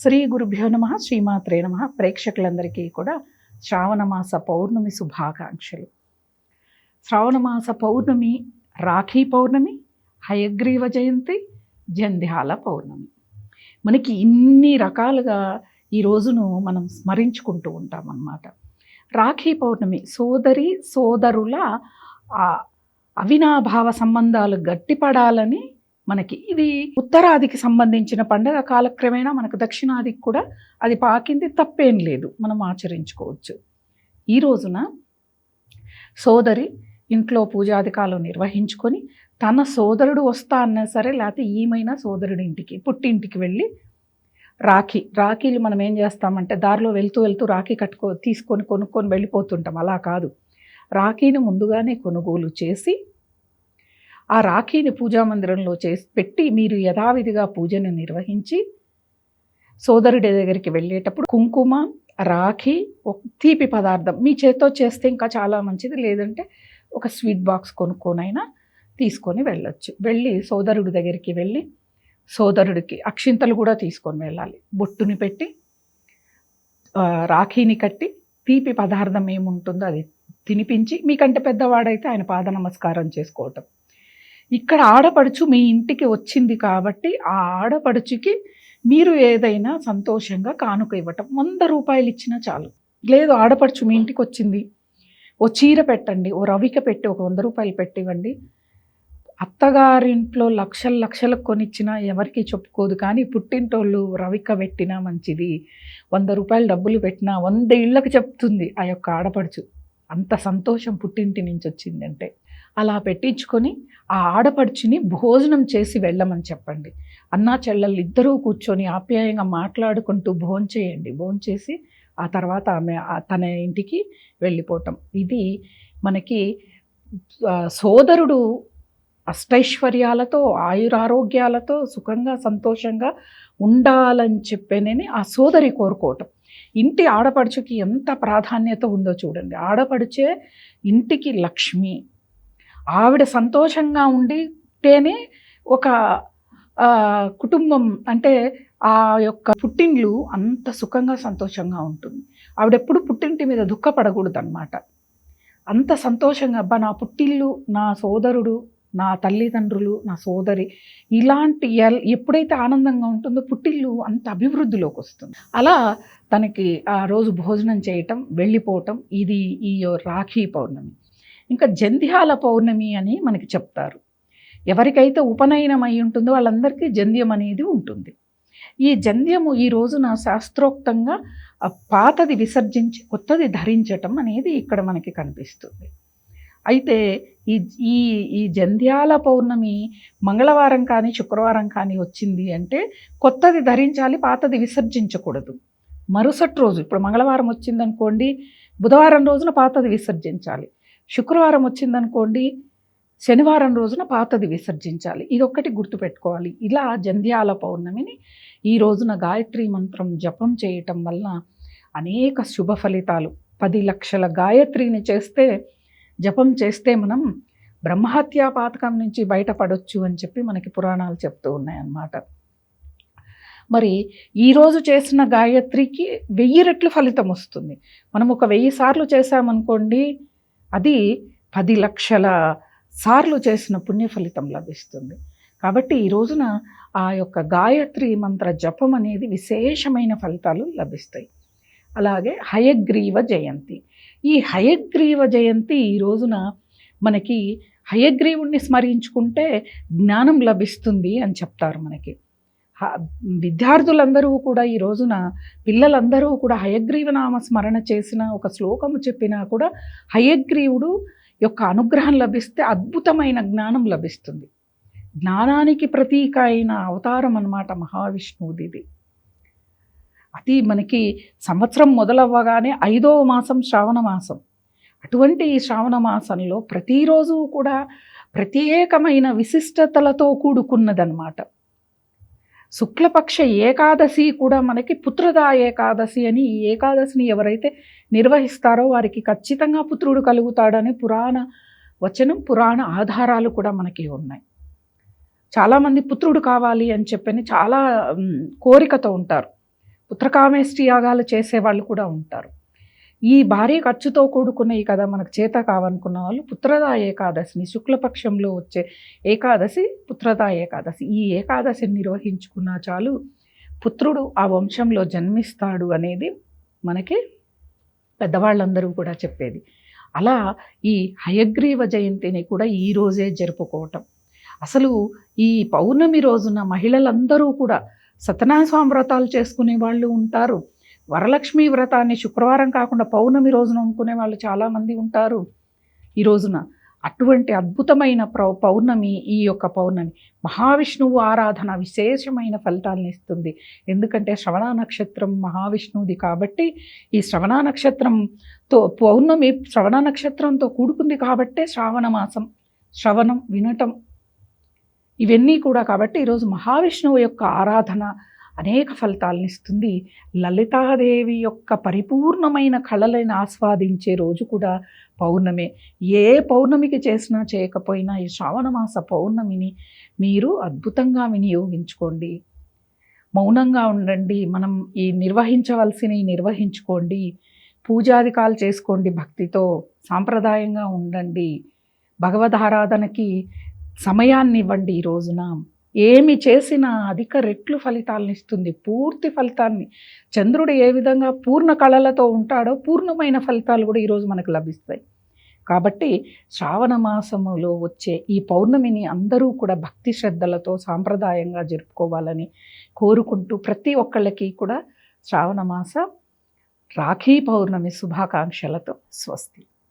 శ్రీ గురుభ్యో నమ శ్రీమాత్రే నమ. ప్రేక్షకులందరికీ కూడా శ్రావణమాస పౌర్ణమి శుభాకాంక్షలు. శ్రావణమాస పౌర్ణమి రాఖీ పౌర్ణమి హయగ్రీవ జయంతి జంధ్యాల పౌర్ణమి. మనకి ఇన్ని రకాలుగా ఈ రోజును మనం స్మరించుకుంటూ ఉంటాం అన్నమాట రాఖీ పౌర్ణమి సోదరి సోదరుల అవినాభావ సంబంధాలు గట్టిపడాలని మనకి. ఇది ఉత్తరాదికి సంబంధించిన పండగ కాలక్రమేణా మనకు దక్షిణాదికి కూడా అది పాకింది తప్పేం లేదు. మనం ఆచరించుకోవచ్చు. ఈ రోజున సోదరి ఇంట్లో పూజాధికాలు నిర్వహించుకొని తన సోదరుడు వస్తా అన్నా సరే లేకపోతే ఈమైనా సోదరుడి ఇంటికి పుట్టింటికి వెళ్ళి రాఖీ రాఖీలు మనం ఏం చేస్తామంటే దారిలో వెళ్తూ వెళ్తూ రాఖీ కట్టుకో తీసుకొని కొనుక్కొని వెళ్ళిపోతుంటాం. అలా కాదు. రాఖీని ముందుగానే కొనుగోలు చేసి ఆ రాఖీని పూజా మందిరంలో చేసి పెట్టి మీరు యథావిధిగా పూజను నిర్వహించి సోదరుడి దగ్గరికి వెళ్ళేటప్పుడు కుంకుమ రాఖీ ఒక తీపి పదార్థం మీ చేతితో చేస్తే ఇంకా చాలా మంచిది. లేదంటే ఒక స్వీట్ బాక్స్ కొనుక్కొనైనా తీసుకొని వెళ్ళొచ్చు. వెళ్ళి సోదరుడి దగ్గరికి వెళ్ళి సోదరుడికి అక్షింతలు కూడా తీసుకొని వెళ్ళాలి. బొట్టుని పెట్టి రాఖీని కట్టి తీపి పదార్థం ఏముంటుందో అది తినిపించి మీకంటే పెద్దవాడైతే ఆయన పాద నమస్కారం చేసుకోవటం. ఇక్కడ ఆడపడుచు మీ ఇంటికి వచ్చింది కాబట్టి ఆ ఆడపడుచుకి మీరు ఏదైనా సంతోషంగా కానుక ఇవ్వటం. వంద రూపాయలు ఇచ్చినా చాలు. లేదు ఆడపడుచు మీ ఇంటికి వచ్చింది. ఓ చీర పెట్టండి ఓ రవిక పెట్టి ఒక వంద రూపాయలు పెట్టివ్వండి. అత్తగారింట్లో లక్షల లక్షలకు కొనిచ్చినా ఎవరికి చెప్పుకోదు కానీ పుట్టింటోళ్ళు రవిక పెట్టినా మంచిది. వంద రూపాయలు డబ్బులు పెట్టినా వంద ఇళ్ళకి చెప్తుంది ఆ యొక్క ఆడపడుచు. అంత సంతోషం పుట్టింటి నుంచి వచ్చిందంటే. అలా పెట్టించుకొని ఆ ఆడపడుచుని భోజనం చేసి వెళ్ళమని చెప్పండి. అన్నా చెల్లెళ్ళు ఇద్దరూ కూర్చొని ఆప్యాయంగా మాట్లాడుకుంటూ భోంచేయండి భోంచేసి ఆ తర్వాత ఆమె తన ఇంటికి వెళ్ళిపోవటం ఇది మనకి సోదరుడు అష్టైశ్వర్యాలతో ఆయురారోగ్యాలతో సుఖంగా సంతోషంగా ఉండాలని చెప్పేనని ఆ సోదరి కోరుకోవటం. ఇంటి ఆడపడుచుకి ఎంత ప్రాధాన్యత ఉందో చూడండి. ఆడపడుచే ఇంటికి లక్ష్మి ఆవిడ సంతోషంగా ఉండితేనే ఒక కుటుంబం అంటే ఆ యొక్క పుట్టిండ్లు అంత సుఖంగా సంతోషంగా ఉంటుంది. ఆవిడెప్పుడు పుట్టింటి మీద దుఃఖపడకూడదు అనమాట అంత సంతోషంగా అబ్బా నా పుట్టిల్లు నా సోదరుడు నా తల్లిదండ్రులు నా సోదరి ఇలాంటి ఎల్- ఎప్పుడైతే ఆనందంగా ఉంటుందో పుట్టిల్లు అంత అభివృద్ధిలోకి వస్తుంది. అలా తనకి ఆ రోజు భోజనం చేయటం వెళ్ళిపోవటం ఇది ఈ రాఖీ పౌర్ణమి. ఇంకా జంధ్యాల పౌర్ణమి అని మనకి చెప్తారు. ఎవరికైతే ఉపనయనం అయి ఉంటుందో వాళ్ళందరికీ జంధ్యం అనేది ఉంటుంది. ఈ జంధ్యము ఈ రోజున శాస్త్రోక్తంగా పాతది విసర్జించి కొత్తది ధరించటం అనేది ఇక్కడ మనకి కనిపిస్తుంది. అయితే ఈ ఈ ఈ జంధ్యాల పౌర్ణమి మంగళవారం కానీ శుక్రవారం కానీ వచ్చింది అంటే కొత్తది ధరించాలి పాతది విసర్జించకూడదు. మరుసటి రోజు ఇప్పుడు మంగళవారం వచ్చిందనుకోండి బుధవారం రోజున పాతది విసర్జించాలి. శుక్రవారం వచ్చిందనుకోండి శనివారం రోజున పాతది విసర్జించాలి. ఇదొక్కటి గుర్తుపెట్టుకోవాలి. ఇలా జంధ్యాల పౌర్ణమిని ఈ రోజున గాయత్రి మంత్రం జపం చేయటం వల్ల అనేక శుభ ఫలితాలు. పది లక్షల గాయత్రిని చేస్తే జపం చేస్తే మనం బ్రహ్మహత్యా పాతకం నుంచి బయటపడొచ్చు అని చెప్పి మనకి పురాణాలు చెప్తూ ఉన్నాయన్నమాట. మరి ఈరోజు చేసిన గాయత్రికి వెయ్యి రెట్లు ఫలితం వస్తుంది. మనం ఒక వెయ్యి సార్లు చేసామనుకోండి అది పది లక్షల సార్లు చేసిన పుణ్య ఫలితం లభిస్తుంది. కాబట్టి ఈ రోజున ఆ యొక్క గాయత్రి మంత్ర జపం అనేది విశేషమైన ఫలితాలు లభిస్తాయి. అలాగే హయగ్రీవ జయంతి. ఈ హయగ్రీవ జయంతి ఈ రోజున మనకి హయగ్రీవుణ్ణి స్మరించుకుంటే జ్ఞానం లభిస్తుంది అని చెప్తారు మనకి. విద్యార్థులందరూ కూడా ఈ రోజున పిల్లలందరూ కూడా హయగ్రీవనామ స్మరణ చేసిన ఒక శ్లోకము చెప్పినా కూడా హయగ్రీవుడు యొక్క అనుగ్రహం లభిస్తే అద్భుతమైన జ్ఞానం లభిస్తుంది. జ్ఞానానికి ప్రతీక అయిన అవతారం అన్నమాట మహావిష్ణువుది ఇది అది మనకి సంవత్సరం మొదలవ్వగానే ఐదవ మాసం శ్రావణ మాసం. అటువంటి ఈ శ్రావణ మాసంలో ప్రతిరోజు కూడా ప్రత్యేకమైన విశిష్టతలతో కూడుకున్నదన్నమాట. శుక్లపక్ష ఏకాదశి కూడా మనకి పుత్రదా ఏకాదశి అని ఈ ఏకాదశిని ఎవరైతే నిర్వహిస్తారో వారికి ఖచ్చితంగా పుత్రుడు కలుగుతాడని పురాణ వచనం పురాణ ఆధారాలు కూడా మనకి ఉన్నాయి. చాలామంది పుత్రుడు కావాలి అని చెప్పని చాలా కోరికతో ఉంటారు. పుత్రకామేష్టి యాగాలు చేసే వాళ్ళు కూడా ఉంటారు. ఈ భారీ ఖర్చుతో కూడుకున్నవి కదా మనకు చేత కావనుకున్న వాళ్ళు పుత్రదా ఏకాదశిని శుక్లపక్షంలో వచ్చే ఏకాదశి పుత్రదా ఏకాదశి. ఈ ఏకాదశిని నిర్వహించుకున్నా చాలు పుత్రుడు ఆ వంశంలో జన్మిస్తాడు అనేది మనకి పెద్దవాళ్ళందరూ కూడా చెప్పేది. అలా ఈ హయగ్రీవ జయంతిని కూడా ఈ రోజే జరుపుకోవటం. అసలు ఈ పౌర్ణమి రోజున మహిళలందరూ కూడా సత్యనారాయణ వ్రతాలు చేసుకునే వాళ్ళు ఉంటారు. వరలక్ష్మి వ్రతాన్ని శుక్రవారం కాకుండా పౌర్ణమి రోజున అమ్ముకునే వాళ్ళు చాలామంది ఉంటారు. ఈ రోజున అటువంటి అద్భుతమైన ప్రౌ పౌర్ణమి ఈ యొక్క పౌర్ణమి మహావిష్ణువు ఆరాధన విశేషమైన ఫలితాలను ఇస్తుంది. ఎందుకంటే శ్రవణ నక్షత్రం మహావిష్ణువుది కాబట్టి ఈ శ్రవణ నక్షత్రంతో పౌర్ణమి శ్రవణ నక్షత్రంతో కూడుకుంది కాబట్టే శ్రావణ మాసం శ్రవణం వినటం ఇవన్నీ కూడా కాబట్టి ఈరోజు మహావిష్ణువు యొక్క ఆరాధన అనేక ఫలితాలను ఇస్తుంది లలితాదేవి యొక్క పరిపూర్ణమైన కళలను ఆస్వాదించే రోజు కూడా పౌర్ణమే. ఏ పౌర్ణమికి చేసినా చేయకపోయినా ఈ శ్రావణమాస పౌర్ణమిని మీరు అద్భుతంగా వినియోగించుకోండి. మౌనంగా ఉండండి. మనం ఈ నిర్వహించవలసినవి నిర్వహించుకోండి. పూజాధికాలు చేసుకోండి భక్తితో. సాంప్రదాయంగా ఉండండి. భగవద్ సమయాన్ని ఇవ్వండి ఈ రోజున. ఏమి చేసినా అధిక రెట్లు ఫలితాలను ఇస్తుంది పూర్తి ఫలితాన్ని. చంద్రుడు ఏ విధంగా పూర్ణ కళలతో ఉంటాడో పూర్ణమైన ఫలితాలు కూడా ఈరోజు మనకు లభిస్తాయి. కాబట్టి శ్రావణ మాసములో వచ్చే ఈ పౌర్ణమిని అందరూ కూడా భక్తి శ్రద్ధలతో సాంప్రదాయంగా జరుపుకోవాలని కోరుకుంటూ ప్రతి ఒక్కళ్ళకి కూడా శ్రావణ మాస రాఖీ పౌర్ణమి శుభాకాంక్షలతో స్వస్తి.